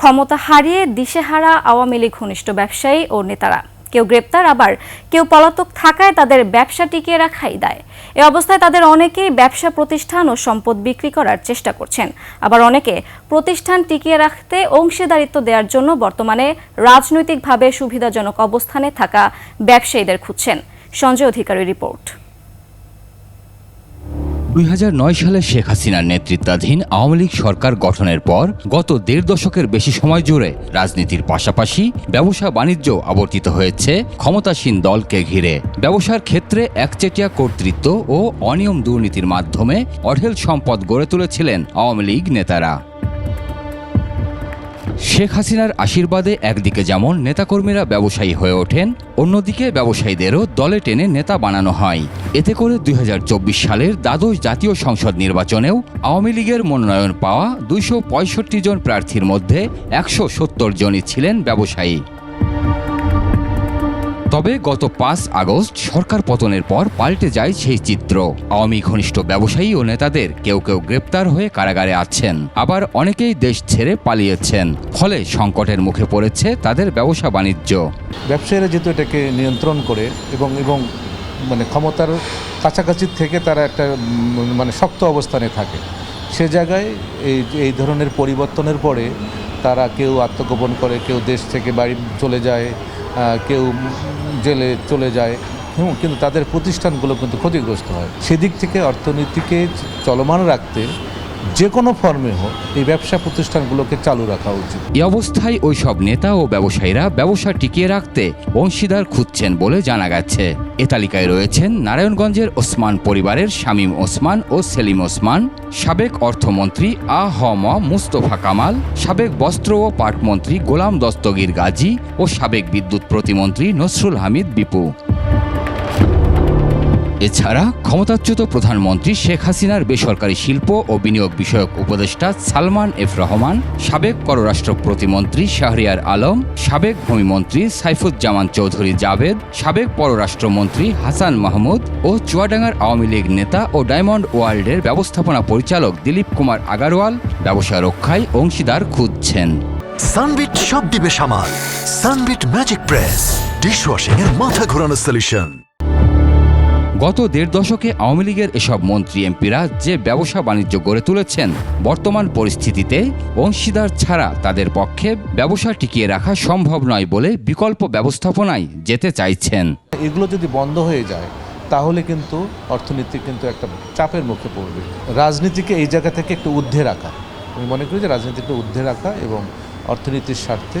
ক্ষমতা হারিয়ে দিশেহারা আওয়ামী লীগ ঘনিষ্ঠ ব্যবসায়ী ও নেতারা। কেউ গ্রেপ্তার, আবার কেউ পলাতক থাকায় তাদের ব্যবসা টিকিয়ে রাখাই দায়। এ অবস্থায় তাদের অনেকেই ব্যবসা প্রতিষ্ঠান ও সম্পদ বিক্রি করার চেষ্টা করছেন। আবার অনেকে প্রতিষ্ঠান টিকিয়ে রাখতে অংশীদারিত্ব দেওয়ার জন্য বর্তমানে রাজনৈতিকভাবে সুবিধাজনক অবস্থানে থাকা ব্যবসায়ীদের খুঁজছেন। সঞ্জয় অধিকারী রিপোর্ট। দুই হাজার নয় সালে শেখ হাসিনার নেতৃত্বাধীন আওয়ামী লীগ সরকার গঠনের পর গত দেড় দশকের বেশি সময় জুড়ে রাজনীতির পাশাপাশি ব্যবসা বাণিজ্য আবর্তিত হয়েছে ক্ষমতাসীন দলকে ঘিরে। ব্যবসার ক্ষেত্রে একচেটিয়া কর্তৃত্ব ও অনিয়ম দুর্নীতির মাধ্যমে অঢেল সম্পদ গড়ে তুলেছিলেন আওয়ামী লীগ নেতারা। শেখ হাসিনার আশীর্বাদে একদিকে যেমন নেতাকর্মীরা ব্যবসায়ী হয়ে ওঠেন, অন্যদিকে ব্যবসায়ীদেরও দলে টেনে নেতা বানানো হয়। এতে করে দুই হাজার চব্বিশ সালের দ্বাদশ জাতীয় সংসদ নির্বাচনেও আওয়ামী লীগের মনোনয়ন পাওয়া দুইশ পঁয়ষট্টি জন প্রার্থীর মধ্যে একশো সত্তর জনই ছিলেন ব্যবসায়ী। তবে গত পাঁচ আগস্ট সরকার পতনের পর পাল্টে যায় সেই চিত্র। আওয়ামী ঘনিষ্ঠ ব্যবসায়ী ও নেতাদের কেউ কেউ গ্রেপ্তার হয়ে কারাগারে আছেন। আবার অনেকেই দেশ ছেড়ে পালিয়েছেন। ফলে সংকটের মুখে পড়েছে তাদের ব্যবসা বাণিজ্য। ব্যবসায়ীরা যেহেতু এটাকে নিয়ন্ত্রণ করে এবং এবং মানে ক্ষমতার কাছাকাছি থেকে তারা একটা মানে শক্ত অবস্থানে থাকে, সে জায়গায় এই এই ধরনের পরিবর্তনের পরে তারা কেউ আত্মগোপন করে, কেউ দেশ থেকে বাড়ি চলে যায় কেউ জেলে চলে যায়। কিন্তু তাদের প্রতিষ্ঠানগুলো কিন্তু ক্ষতিগ্রস্ত হয়। সেদিক থেকে অর্থনীতিকে চলমান রাখতে যে কোনো ফর্মে হোক, এই ব্যবসা প্রতিষ্ঠানগুলোকে চালু রাখা উচিত। এ অবস্থায় ওই সব নেতা ও ব্যবসায়ীরা ব্যবসা টিকিয়ে রাখতে অংশীদার খুঁজছেন বলে জানা গেছে। এ তালিকায় রয়েছেন নারায়ণগঞ্জের ওসমান পরিবারের শামীম ওসমান ও সেলিম ওসমান, সাবেক অর্থমন্ত্রী আ হ ম মুস্তফা কামাল, সাবেক বস্ত্র ও পাটমন্ত্রী গোলাম দস্তগীর গাজী ও সাবেক বিদ্যুৎ প্রতিমন্ত্রী নসরুল হামিদ বিপু। এছাড়া ক্ষমতাচ্যুত প্রধানমন্ত্রী শেখ হাসিনার বেসরকারি শিল্প ও বিনিয়োগ বিষয়ক উপদেষ্টা সালমান এফ রহমান, সাবেক পররাষ্ট্র প্রতিমন্ত্রী শাহরিয়ার আলম, সাবেক ভূমিমন্ত্রী সাইফুজ্জামান চৌধুরী জাভেদ, সাবেক পররাষ্ট্রমন্ত্রী হাসান মাহমুদ ও চুয়াডাঙ্গার আওয়ামী লীগ নেতা ও ডায়মন্ড ওয়ার্ল্ডের ব্যবস্থাপনা পরিচালক দিলীপ কুমার আগারওয়াল ব্যবসা রক্ষায় অংশীদার খুঁজছেন। সানবিট সব দিবে সামাল। সানবিট ম্যাজিক প্রেস ডিশওয়াশিং এর মাথা ঘোরানো সলিউশন গত দেড় দশকে আওয়ামী লীগের এসব মন্ত্রী এমপিরা যে ব্যবসা বাণিজ্য গড়ে তুলেছেন, বর্তমান পরিস্থিতিতে অংশীদার ছাড়া তাদের পক্ষে ব্যবসা টিকিয়ে রাখা সম্ভব নয় বলে বিকল্প ব্যবস্থাপনায় যেতে চাইছেন। এগুলো যদি বন্ধ হয়ে যায়, তাহলে কিন্তু অর্থনীতি কিন্তু একটা চাপের মুখে পড়বে। রাজনীতিকে এই জায়গা থেকে একটু ঊর্ধ্বে রাখা। আমি মনে করি যে রাজনীতিকে ঊর্ধ্বে রাখা এবং অর্থনীতির স্বার্থে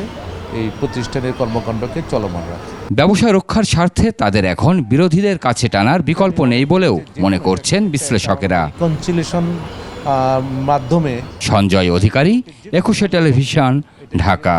এই প্রতিষ্ঠানের কর্মকাণ্ডকে চলমান রাখে। ব্যবসা রক্ষার স্বার্থে তাদের এখন বিরোধীদের কাছে টানার বিকল্প নেই বলেও মনে করছেন বিশ্লেষকেরা। কনসিলেশন মাধ্যমে সঞ্জয় অধিকারী একুশে টেলিভিশন ঢাকা।